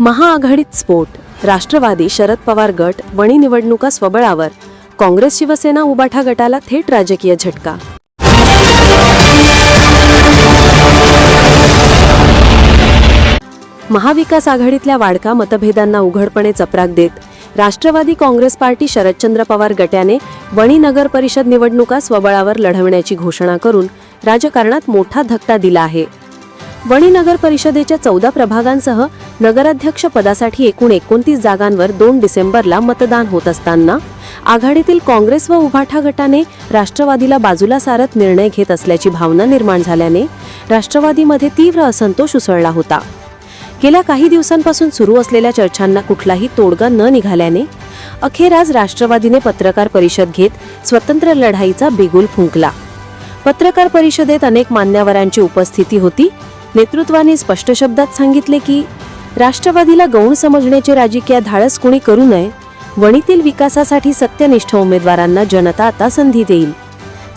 महाआघाडीत स्फोट. राष्ट्रवादी शरद पवार गट वणी निवडणुका स्वबळावर. काँग्रेस शिवसेना उबाठा गटाला थेट राजकीय झटका. महाविकास आघाडीतल्या वाढका मतभेदांना उघडपणे चपराक देत राष्ट्रवादी काँग्रेस पार्टी शरदचंद्र पवार गटाने वणी नगर परिषद निवडणुका स्वबळावर लढवण्याची घोषणा करून राजकारणात मोठा धक्का दिला आहे. वणी नगर परिषदेच्या चौदा प्रभागांसह नगराध्यक्ष पदासाठी एकूण एकोणतीस जागांवर दोन डिसेंबरला मतदान होत असताना आघाडीतील काँग्रेस व उभाठा गटाने राष्ट्रवादीला बाजूला सारत निर्णय घेत असल्याची भावना निर्माण झाल्याने राष्ट्रवादीमध्ये तीव्र असंतोष उसळला होता. गेल्या काही दिवसांपासून सुरू असलेल्या चर्चांना कुठलाही तोडगा न निघाल्याने अखेर आज राष्ट्रवादीने पत्रकार परिषद घेत स्वतंत्र लढाईचा बिगुल फुंकला. पत्रकार परिषदेत अनेक मान्यवरांची उपस्थिती होती. नेतृत्वाने स्पष्ट शब्दात सांगितले की राष्ट्रवादीला गौण समजण्याचे राजकीय धाडस कुणी करू नये वणीतील विकासासाठी सत्यनिष्ठ उमेदवारांना जनता आता संधी देईल.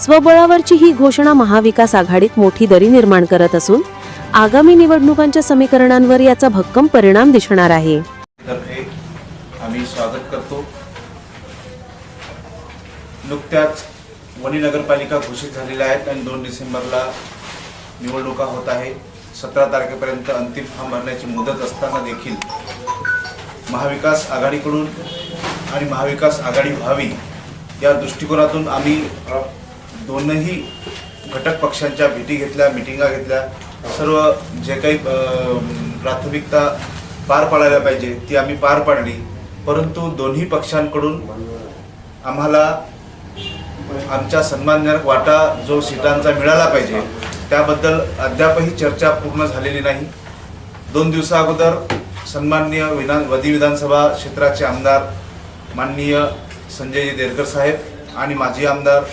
स्वबळावरची ही घोषणा महाविकास आघाडीत मोठी दरी निर्माण करत असून आगामी निवडणुकांच्या समीकरणांवर याचा भक्कम परिणाम दिसणार आहे. आम्ही स्वागत करतो. नुकत्याच वणी नगरपालिका घोषित झालेल्या आहेत आणि दोन डिसेंबरला निवडणुका होत आहे सतरा तारखेपर्यंत अंतिम फॉर्म भरण्याची मुदत असताना देखील महाविकास आघाडीकडून आणि महाविकास आघाडी व्हावी या दृष्टिकोनातून आम्ही दोनही घटक पक्षांच्या भेटी घेतल्या मिटिंगा घेतल्या. सर्व जे काही प्राथमिकता पार पाडायला पाहिजे ती आम्ही पार पाडली. परंतु दोन्ही पक्षांकडून आम्हाला आमच्या सन्मानजनक वाटा जो सीटांचा मिळाला पाहिजे त्याबद्दल अद्यापही चर्चा पूर्ण झालेली नाही. दोन दिवसा अगोदर सन्माननीय विधान वदी विधानसभा क्षेत्राचे आमदार माननीय संजयजी देरकर साहेब आणि माजी आमदार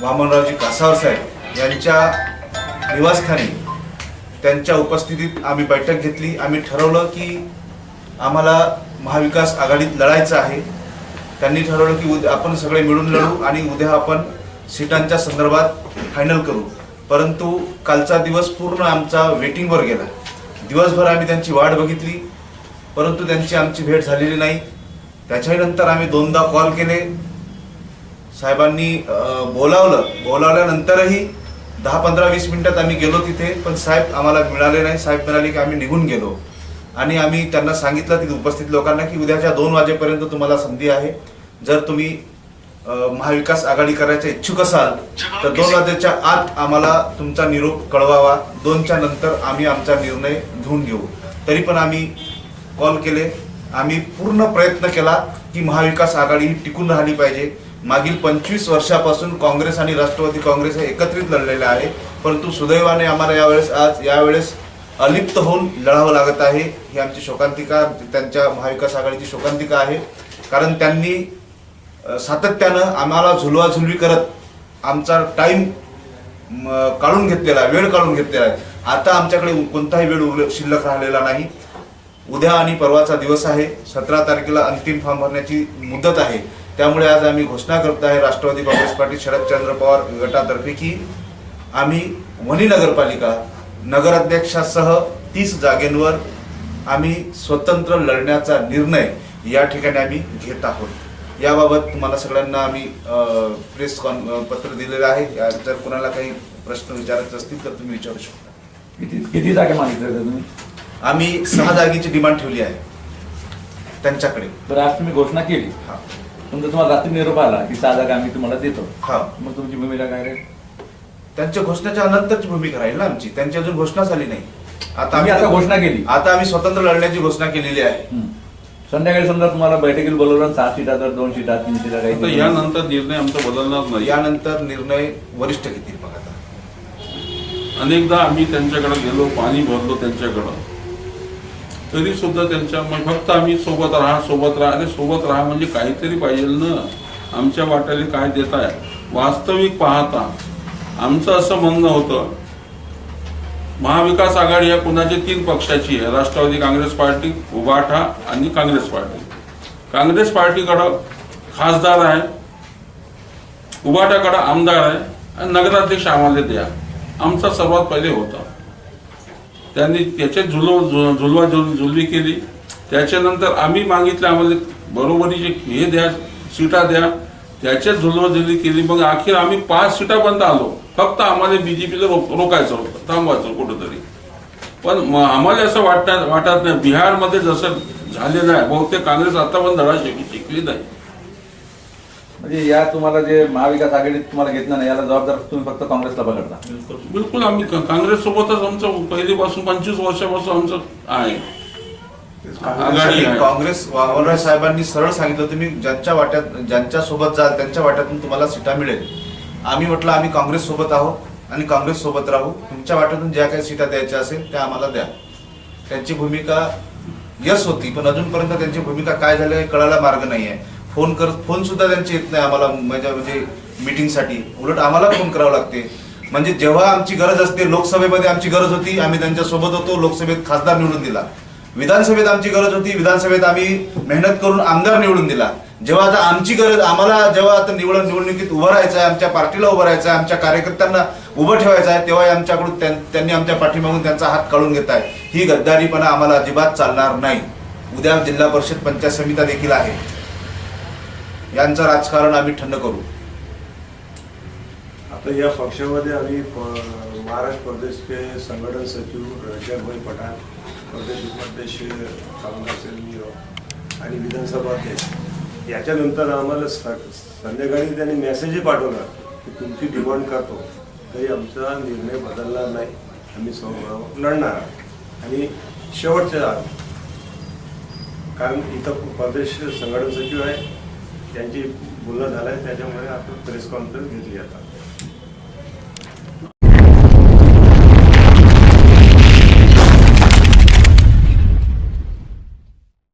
वामनरावजी कासावर साहेब यांच्या निवासस्थानी त्यांच्या उपस्थितीत आम्ही बैठक घेतली. आम्ही ठरवलं की आम्हाला महाविकास आघाडीत लढायचं आहे. त्यांनी ठरवलं की उद्या आपण सगळे मिळून लढू आणि उद्या आपण सीटांच्या संदर्भात फायनल करू. परंतु कालचा दिवस पूर्ण आमचा वेटिंगवर गेला. दिवसभर आम्ही त्यांची वाट बघितली परंतु त्यांची आमची भेट झालेली नाही. त्याच्याही नंतर आम्ही दोनदा कॉल केले. साहेबांनी बोलावलं. बोलावल्यानंतरही दहा पंधरा वीस मिनिटात आम्ही गेलो तिथे पण साहेब आम्हाला मिळाले नाही. साहेब म्हणाले की आम्ही निघून गेलो. आणि आम्ही त्यांना सांगितलं तिथे उपस्थित लोकांना की उद्याच्या दोन वाजेपर्यंत तुम्हाला संधी आहे. जर तुम्ही महाविकास आघाडी करायचे इच्छुक असाल तर दोन वाजेच्या आत आम्हाला तुमचा निरोप कळवावा. दोनच्या नंतर आम्ही आमचा निर्णय घेऊन घेऊ. तरी पण आम्ही कॉल केले. आम्ही पूर्ण प्रयत्न केला की महाविकास आघाडी ही टिकून राहिली पाहिजे. मागील पंचवीस वर्षापासून काँग्रेस आणि राष्ट्रवादी काँग्रेस हे एकत्रित लढलेले आहे. परंतु सुदैवाने आम्हाला यावेळेस आज यावेळेस अलिप्त होऊन लढावं लागत आहे. ही आमची शोकांतिका त्यांच्या महाविकास आघाडीची शोकांतिका आहे. कारण त्यांनी सातत्यानं आम्हाला झुलवाझुलवी करत आमचा टाईम काढून घेतलेला आहे वेळ काढून घेतलेला आहे. आता आमच्याकडे कोणताही वेळ उल शिल्लक राहिलेला नाही. उद्या आणि परवाचा दिवस आहे. सतरा तारखेला अंतिम फॉर्म भरण्याची मुदत आहे. त्यामुळे आज आम्ही घोषणा करत आहे राष्ट्रवादी काँग्रेस पार्टी शरदचंद्र पवार गटातर्फे की आम्ही वणी नगरपालिका नगराध्यक्षासह तीस जागेंवर आम्ही स्वतंत्र लढण्याचा निर्णय या ठिकाणी आम्ही घेत आहोत. याबाबत तुम्हाला सगळ्यांना आम्ही प्रेस कॉन पत्र दिलेलं आहे. या- जर कोणाला काही प्रश्न विचारायचे असतील तर तुम्ही विचारू शकता. किती किती जागा मागितल्या होत्या तुम्ही? आम्ही सहा जागेची डिमांड ठेवली आहे. त्यांच्याकडे. बरं आज तुम्ही घोषणा केली. हा. समजा तुम्हाला रात्री निरोप आला की सहा जागा आम्ही तुम्हाला देतो हा. मग तुमची भूमिका काय रे त्यांच्या घोषणेच्या नंतरची भूमिका राहील ना आमची. त्यांची अजून घोषणा झाली नाही. आता तुम्ही आता घोषणा केली. आता आम्ही स्वतंत्र लढण्याची घोषणा केलेली आहे. संध्याकाळी समजा तुम्हाला बैठकीला बोलवलं सहा सीटा तर दोन सीटा तीन सीटा आता काही यानंतर निर्णय आमचा बदलणार नाही. यानंतर निर्णय वरिष्ठ घेतील मग आता. अनेकदा आम्ही त्यांच्याकडे गेलो पाणी भरलो त्यांच्याकडं. तरी सुद्धा त्यांच्या मग फक्त आम्ही सोबत राहा सोबत राहा. अरे सोबत राहा म्हणजे काहीतरी पाहिजे ना. आमच्या वाट्याला काय देत आहे वास्तविक पाहता. आमचं असं म्हणणं होतं महाविकास आघाडी या कुणाच्या तीन पक्षाची आहे. राष्ट्रवादी काँग्रेस पार्टी उभाठा आणि काँग्रेस पार्टी. काँग्रेस पार्टीकडं खासदार आहे उभाटाकडं आमदार आहे आणि नगराध्यक्ष आम्हाला द्या. आमचा सर्वात पहिले होता. त्यांनी त्याचे झुलव झुलवा झुल झुलवी केली. त्याच्यानंतर आम्ही मागितले आम्हाला बरोबरीचे हे द्या सीटा द्या त्याच्यात झुलवाझुलवी केली. मग अखेर आम्ही पाच सीटा बंद आलो. फक्त आम्हाला बीजेपीला रोकायचं होतं थांबवायचं कुठंतरी. पण आम्हाला असं वाटत वाटत नाही बिहारमध्ये जसं झालेलं आहे बहुतेक काँग्रेस आता पण धडा शिक शिकली नाही म्हणजे या तुम्हाला जे महाविकास आघाडीत तुम्हाला घेतलं नाही याला जबाबदार तुम्ही फक्त काँग्रेसला पकडता. बिलकुल. आम्ही काँग्रेस सोबतच आमचं पहिलीपासून पंचवीस वर्षापासून आमचं आहे. काँग्रेस वावलराय साहेबांनी सरळ सांगितलं तुम्ही ज्यांच्या वाट्यात ज्यांच्या सोबत जाल त्यांच्या वाट्यातून तुम्हाला सीटा मिळेल. आम्ही म्हटलं आम्ही काँग्रेस सोबत आहोत आणि काँग्रेस सोबत राहू. तुमच्या वाट्यातून ज्या काही सीटा द्यायच्या असेल त्या आम्हाला द्या. त्यांची भूमिका यस होती पण अजूनपर्यंत त्यांची भूमिका काय झाली हे कळायला मार्ग नाही आहे फोन कर फोन सुद्धा त्यांचे येत नाही आम्हाला म्हणजे म्हणजे मीटिंगसाठी. उलट आम्हाला फोन करावं लागते. म्हणजे जेव्हा आमची गरज असते लोकसभेमध्ये आमची गरज होती आम्ही त्यांच्यासोबत होतो लोकसभेत खासदार निवडून दिला. विधानसभेत आमची गरज होती विधानसभेत आम्ही मेहनत करून आमदार निवडून दिला. जेव्हा आता आमची गरज आम्हाला जेव्हा आता निवड निवडणुकीत उभं राहायचं आहे आमच्या पार्टीला उभं राहायचं आहे आमच्या कार्यकर्त्यांना उभं ठेवायचं आहे तेव्हा आमच्याकडून त्यां- त्यांनी आमच्या पाठीमागून त्यांचा हात काढून घेत आहे. ही गद्दारीपणा आम्हाला अजिबात चालणार नाही. उद्या जिल्हा परिषद पंचायत समित्या देखील आहे. यांचं राजकारण आम्ही थंड करू. आता या पक्षामध्ये आम्ही प- महाराष्ट्र प्रदेशचे संघटन सचिव रजकभाई पठाण प्रदेश उपाध्यक्ष कामगार सेल आणि विधानसभा अध्यक्ष याच्यानंतर आम्हाला संध्याकाळी त्यांनी मेसेजही पाठवला की तुमची डिमांड करतो. तरी आमचा निर्णय बदलणार नाही. आम्ही सौ- लढणार आणि शेवटचे कारण इथं प्रदेश संघटन सचिव आहे त्यांची बोलणं झालं आहे त्याच्यामुळे आपण प्रेस कॉन्फरन्स घेतली आता.